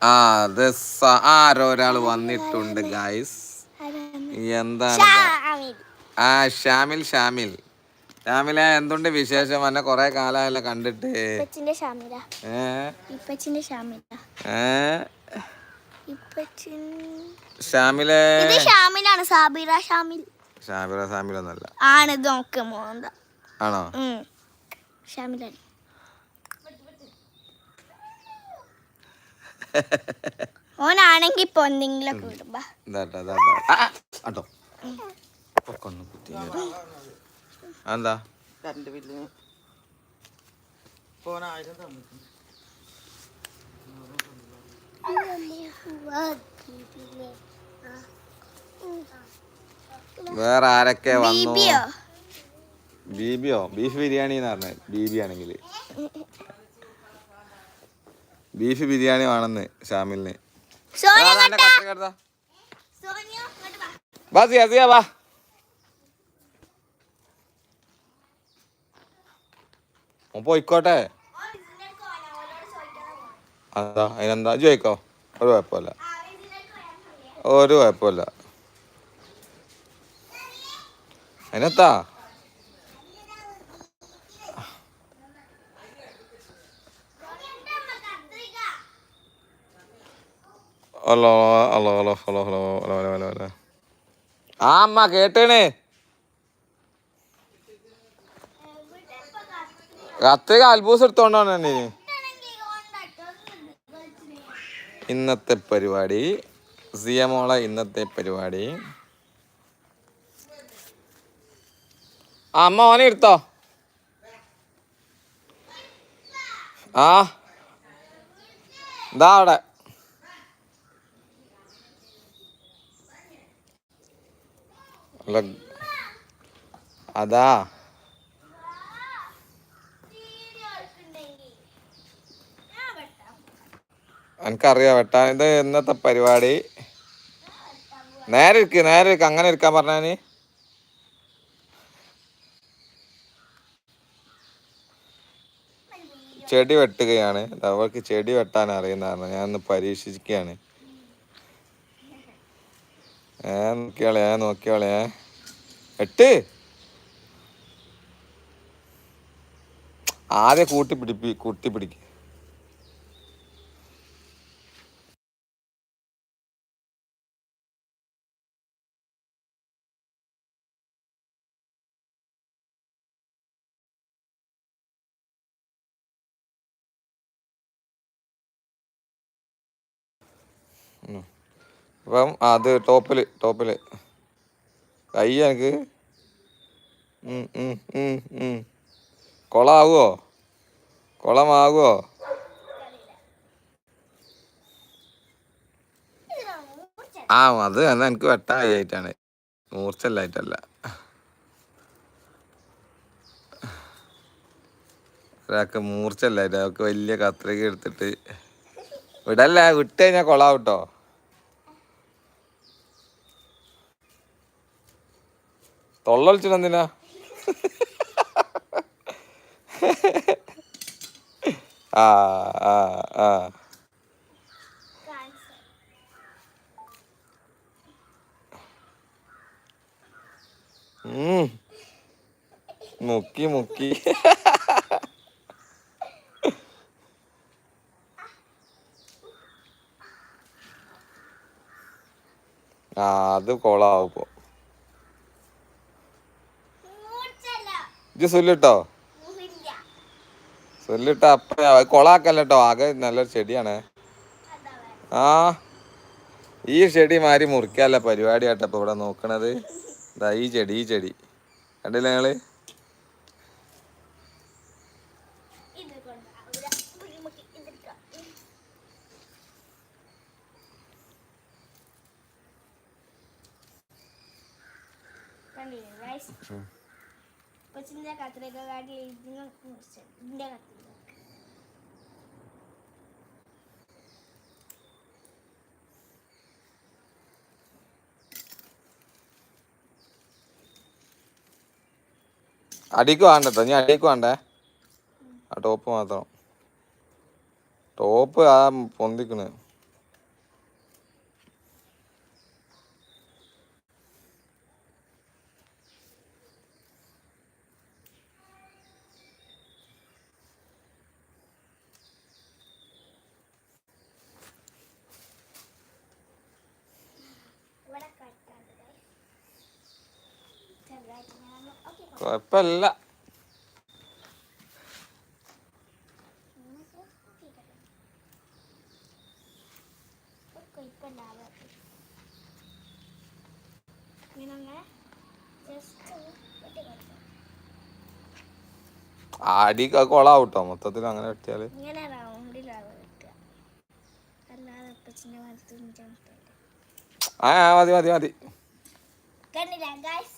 ആ അത് ആരോ ഒരാൾ വന്നിട്ടുണ്ട് ഗായ്സ് എന്താണ് ആ ഷാമിൽ ഷാമിൽ ഷാമില എന്തുണ്ട് വിശേഷം? എന്നെ കുറെ കാലമല്ല കണ്ടിട്ട്. ഷാമിലെ ഷാമിലാണ് സാബിറ ഷാമിൽ ഒന്നല്ല ആണ് ആണോ? ഷാമിലാണ് ഓനാണെങ്കി ഇപ്പൊ തന്നിട്ടുണ്ട്. വേറെ ആരൊക്കെ വന്നു? ബീബിയോ? ബീഫ് ബിരിയാണി എന്ന് പറഞ്ഞേ. ബീബി ആണെങ്കിൽ ബീഫ് ബിരിയാണി വേണമെന്ന് ഷാമിലിന് പോയിക്കോട്ടെ. അതാ അതിനെന്താ? ചോദിക്കോ. ഒരു കുഴപ്പമില്ല. ഒരു കുഴപ്പമില്ല. അതിനെത്താ? അല്ലോ അല്ലോ അമ്മ കേട്ടേണേ എടുത്തോണ്ടാണ് ഇന്നത്തെ പരിപാടി. സിയമോള ഇന്നത്തെ പരിപാടി. അമ്മ ഓനെ എടുത്തോ. ആ. ഇതാ അവിടെ. അതാ. എനിക്കറിയാം വെട്ടാൻ. ഇത് ഇന്നത്തെ പരിപാടി. നേരെ ഇരിക്ക് നേരെ ഇരിക്ക്. അങ്ങനെ ഇരിക്കാൻ പറഞ്ഞാന് ചെടി വെട്ടുകയാണ്. അവൾക്ക് ചെടി വെട്ടാൻ അറിയുന്നതാണ്. ഞാൻ ഒന്ന് പരീക്ഷിക്കുകയാണ് ഏ നോക്കിയോളെ നോക്കിയോളെ. എട്ട്. ആദ്യം കൂട്ടി പിടിപ്പി കൂട്ടി പിടിക്ക്. അപ്പം അത് ടോപ്പിൽ ടോപ്പിൽ കൈ എനിക്ക്. കൊളാവോ? കുളമാകുമോ ആ അത് തന്നെ എനിക്ക് വെട്ടായിട്ടാണ് മൂർച്ചല്ലായിട്ടല്ല ഒരാൾക്ക് മൂർച്ചല്ലായിട്ട് അവർക്ക് വലിയ കത്രിക എടുത്തിട്ട്. വിടല്ല വിട്ട് കഴിഞ്ഞാൽ കേട്ടോ തൊള്ളൊളിച്ചിട്ട് എന്തിനാ? ആ ആ ആ. മുക്കി മുക്കി. ആ അത് കൊളാവും ഇപ്പൊ മൂർച്ചല്ല, ഇജ്ജ് സൊല്ലിട്ടോ? സൊല്ലിട്ടോ അപ്പ കൊളാക്കല്ലോ ആകെ നല്ലൊരു ചെടിയാണ്. ആ ഈ ചെടി മാറി മുറിക്കാല്ല പരിപാടി ആട്ടോ ഇപ്പൊ ഇവിടെ നോക്കണത്. ഇതാ ഈ ചെടി ഈ ചെടി. കണ്ടില്ലേ നിങ്ങൾ? ഇത് കൊച്ചിന്റെ കത്രികക്കാരി എഴുതുന്ന കുറിച്ച്. എന്റെ അടിക്ക് വേണ്ടട്ടോ നീ അടിക്ക് വേണ്ടേ? ആ ടോപ്പ് മാത്രം. ടോപ്പ് ആ പൊന്തിക്കണേ. കുഴപ്പമില്ല. അടി കൊളാവട്ടോ മൊത്തത്തിൽ അങ്ങനെ വെട്ടിയാൽ? ഇങ്ങനെ റൗണ്ടിലാണ് കിട്ടുക അല്ലാതെ ആ മതി മതി മതി. കണ്ടില്ല ഗൈസ്